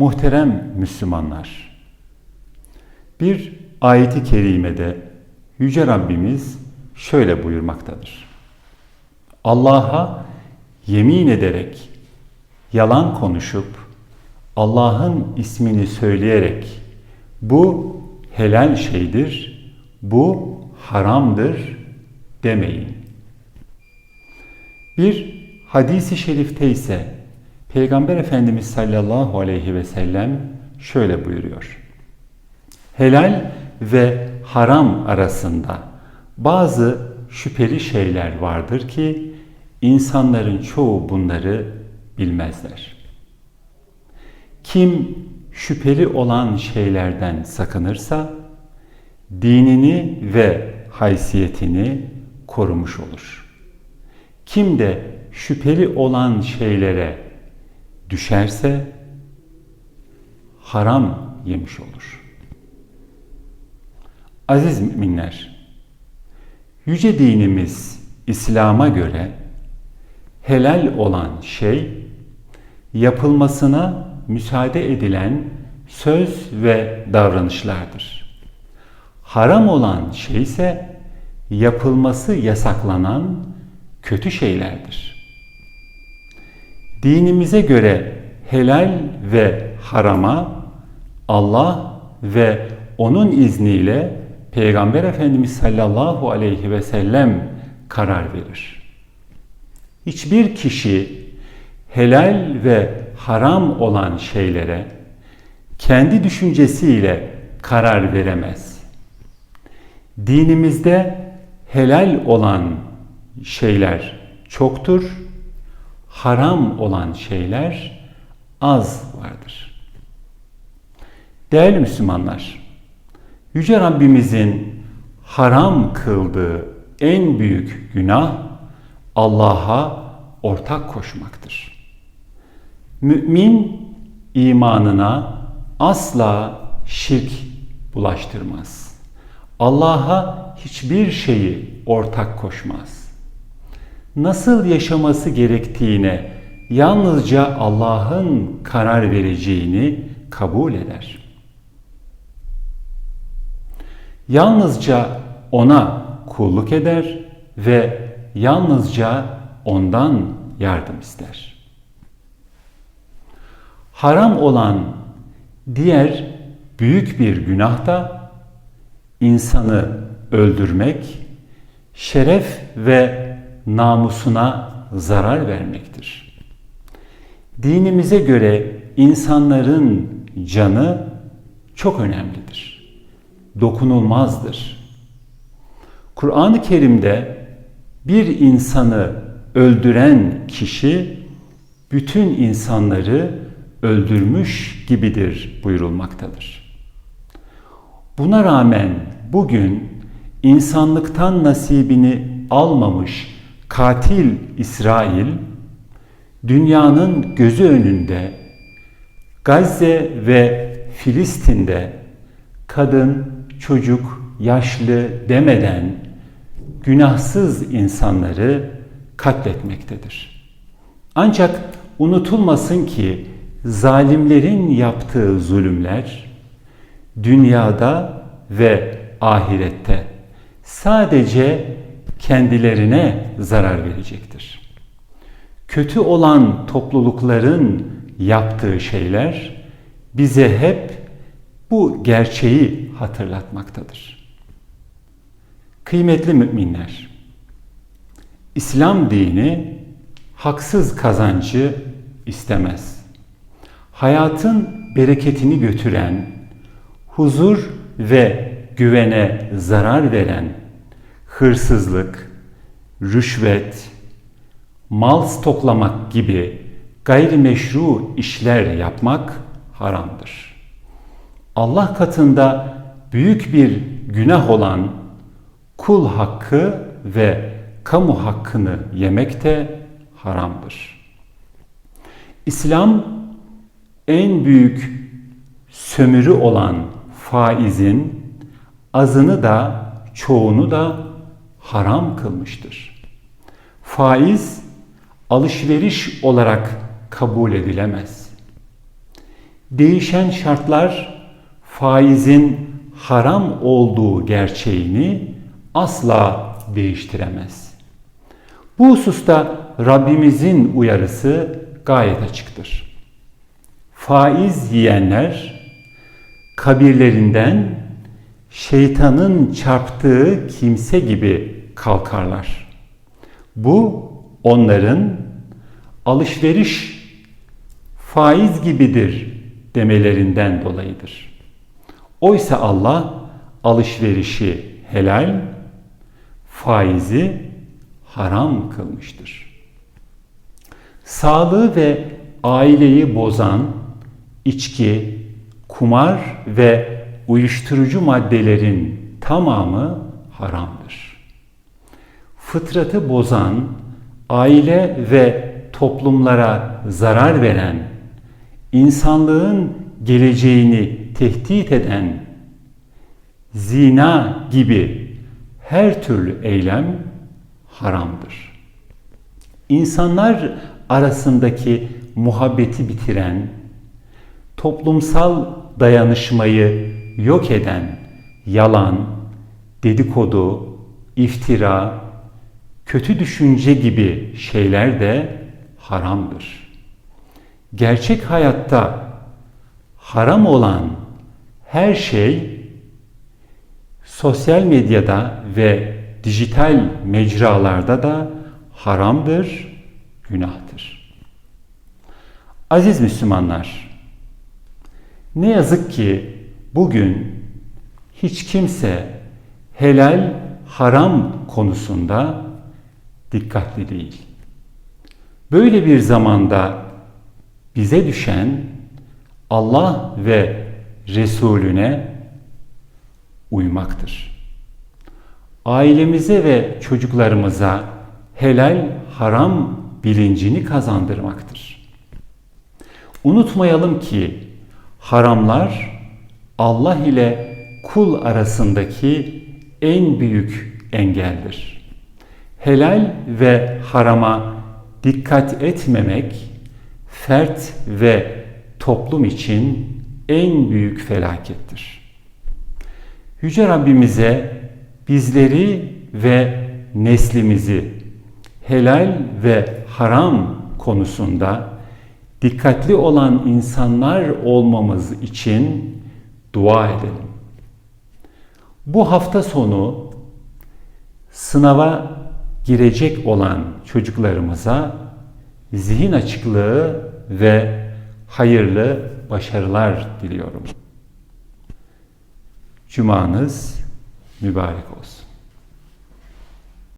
Muhterem Müslümanlar, bir ayeti kerimede Yüce Rabbimiz şöyle buyurmaktadır. Allah'a yemin ederek, yalan konuşup, Allah'ın ismini söyleyerek bu helal şeydir, bu haramdır demeyin. Bir hadisi şerifte ise Peygamber Efendimiz sallallahu aleyhi ve sellem şöyle buyuruyor. Helal ve haram arasında bazı şüpheli şeyler vardır ki insanların çoğu bunları bilmezler. Kim şüpheli olan şeylerden sakınırsa dinini ve haysiyetini korumuş olur. Kim de şüpheli olan şeylere düşerse haram yemiş olur. Aziz müminler, yüce dinimiz İslam'a göre helal olan şey yapılmasına müsaade edilen söz ve davranışlardır. Haram olan şey ise yapılması yasaklanan kötü şeylerdir. Dinimize göre helal ve harama Allah ve onun izniyle Peygamber Efendimiz sallallahu aleyhi ve sellem karar verir. Hiçbir kişi helal ve haram olan şeylere kendi düşüncesiyle karar veremez. Dinimizde helal olan şeyler çoktur, haram olan şeyler az vardır. Değerli Müslümanlar, Yüce Rabbimizin haram kıldığı en büyük günah Allah'a ortak koşmaktır. Mümin imanına asla şirk bulaştırmaz. Allah'a hiçbir şeyi ortak koşmaz. Nasıl yaşaması gerektiğine yalnızca Allah'ın karar vereceğini kabul eder. Yalnızca ona kulluk eder ve yalnızca ondan yardım ister. Haram olan diğer büyük bir günah da insanı öldürmek, şeref ve namusuna zarar vermektir. Dinimize göre insanların canı çok önemlidir. Dokunulmazdır. Kur'an-ı Kerim'de bir insanı öldüren kişi bütün insanları öldürmüş gibidir buyurulmaktadır. Buna rağmen bugün insanlıktan nasibini almamış katil İsrail dünyanın gözü önünde Gazze ve Filistin'de kadın, çocuk, yaşlı demeden günahsız insanları katletmektedir. Ancak unutulmasın ki zalimlerin yaptığı zulümler dünyada ve ahirette sadece kendilerine zarar verecektir. Kötü olan toplulukların yaptığı şeyler bize hep bu gerçeği hatırlatmaktadır. Kıymetli müminler, İslam dini haksız kazancı istemez. Hayatın bereketini götüren, huzur ve güvene zarar veren hırsızlık, rüşvet, mal stoklamak gibi gayrimeşru işler yapmak haramdır. Allah katında büyük bir günah olan kul hakkı ve kamu hakkını yemek de haramdır. İslam en büyük sömürü olan faizin azını da çoğunu da haram kılmıştır. Faiz alışveriş olarak kabul edilemez. değişen şartlar faizin haram olduğu gerçeğini asla değiştiremez. Bu hususta Rabbimizin uyarısı gayet açıktır. Faiz yiyenler kabirlerinden şeytanın çarptığı kimse gibi kalkarlar. Bu onların alışveriş faiz gibidir demelerinden dolayıdır. Oysa Allah alışverişi helal, faizi haram kılmıştır. Sağlığı ve aileyi bozan içki, kumar ve uyuşturucu maddelerin tamamı haramdır. Fıtratı bozan, aile ve toplumlara zarar veren, insanlığın geleceğini tehdit eden zina gibi her türlü eylem haramdır. İnsanlar arasındaki muhabbeti bitiren, toplumsal dayanışmayı yok eden yalan, dedikodu, iftira, kötü düşünce gibi şeyler de haramdır. Gerçek hayatta haram olan her şey sosyal medyada ve dijital mecralarda da haramdır, günahtır. Aziz Müslümanlar, ne yazık ki bugün hiç kimse helal haram konusunda dikkatli değil. Böyle bir zamanda bize düşen Allah ve Resulüne uymaktır. Ailemize ve çocuklarımıza helal haram bilincini kazandırmaktır. Unutmayalım ki haramlar Allah ile kul arasındaki en büyük engeldir. Helal ve harama dikkat etmemek fert ve toplum için en büyük felakettir. Yüce Rabbimize bizleri ve neslimizi helal ve haram konusunda dikkatli olan insanlar olmamız için dua edelim. Bu hafta sonu sınava girecek olan çocuklarımıza zihin açıklığı ve hayırlı başarılar diliyorum. Cumanız mübarek olsun.